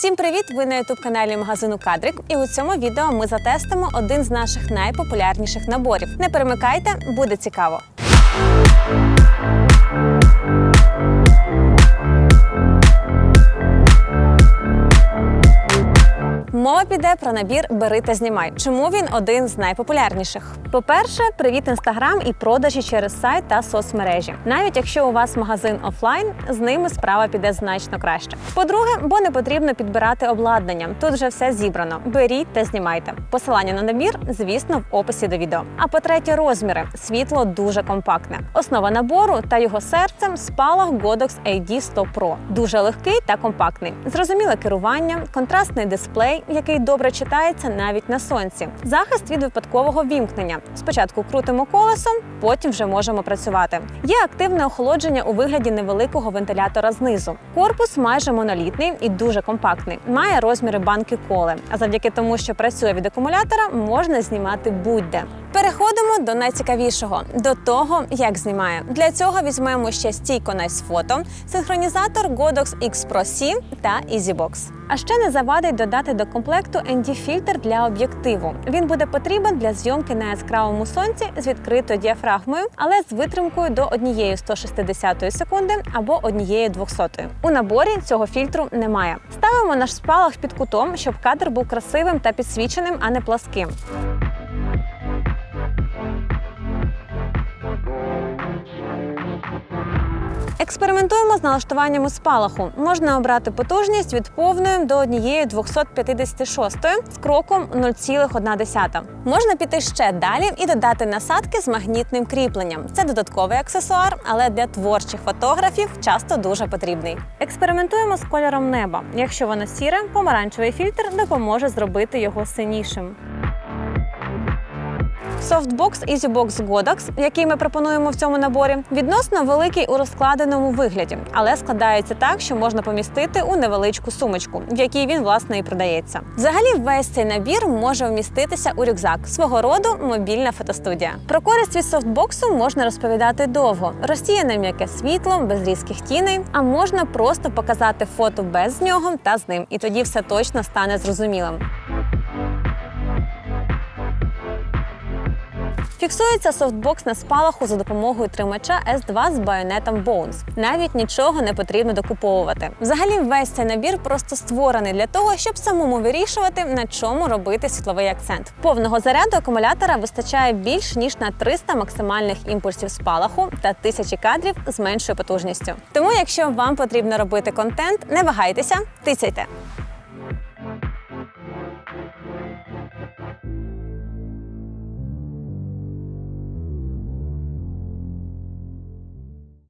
Всім привіт! Ви на youtube каналі магазину Кадрик. І у цьому відео ми затестимо один з наших найпопулярніших наборів. Не перемикайте, буде цікаво. Мова піде про набір Бери та знімай. Чому він один з найпопулярніших? По-перше, привіт інстаграм і продажі через сайт та соцмережі. Навіть якщо у вас магазин офлайн, з ними справа піде значно краще. По-друге, бо не потрібно підбирати обладнання. Тут вже все зібрано. Беріть та знімайте. Посилання на набір, звісно, в описі до відео. А по-третє, розміри. Світло дуже компактне. Основа набору та його серцем спалах Godox AD 100 Pro. Дуже легкий та компактний. Зрозуміле керування, контрастний дисплей, який добре читається навіть на сонці. Захист від випадкового вімкнення. Спочатку крутимо колесом, потім вже можемо працювати. Є активне охолодження у вигляді невеликого вентилятора знизу. Корпус майже монолітний і дуже компактний. Має розміри банки коле. А завдяки тому, що працює від акумулятора, можна знімати будь-де. Переходимо до найцікавішого до того, як знімає. Для цього візьмемо ще стійко Nice Photo, синхронізатор Godox X Pro C та EasyBox. А ще не завадить додати до комплекту ND-фільтр для об'єктиву. Він буде потрібен для зйомки на яскравому сонці з відкритою діафрагмою, але з витримкою до однієї 160 секунди або однієї 200. У наборі цього фільтру немає. Ставимо наш спалах під кутом, щоб кадр був красивим та підсвіченим, а не пласким. Експериментуємо з налаштуваннями спалаху. Можна обрати потужність від повної до однієї 256 з кроком 0,1. Можна піти ще далі і додати насадки з магнітним кріпленням. Це додатковий аксесуар, але для творчих фотографів часто дуже потрібний. Експериментуємо з кольором неба. Якщо воно сіре, помаранчевий фільтр допоможе зробити його синішим. Софтбокс EasyBox Godox, який ми пропонуємо в цьому наборі, відносно великий у розкладеному вигляді, але складається так, що можна помістити у невеличку сумочку, в якій він власне і продається. Взагалі, весь цей набір може вміститися у рюкзак свого роду мобільна фотостудія. Про користь від софтбоксу можна розповідати довго. Розсіяне м'яке світло, без різких тіней, а можна просто показати фото без нього та з ним, і тоді все точно стане зрозумілим. Фіксується софтбокс на спалаху за допомогою тримача S2 з байонетом Bones. Навіть нічого не потрібно докуповувати. Взагалі, весь цей набір просто створений для того, щоб самому вирішувати, на чому робити світловий акцент. Повного заряду акумулятора вистачає більш ніж на 300 максимальних імпульсів спалаху та 1000 кадрів з меншою потужністю. Тому, якщо вам потрібно робити контент, не вагайтеся, тицяйте.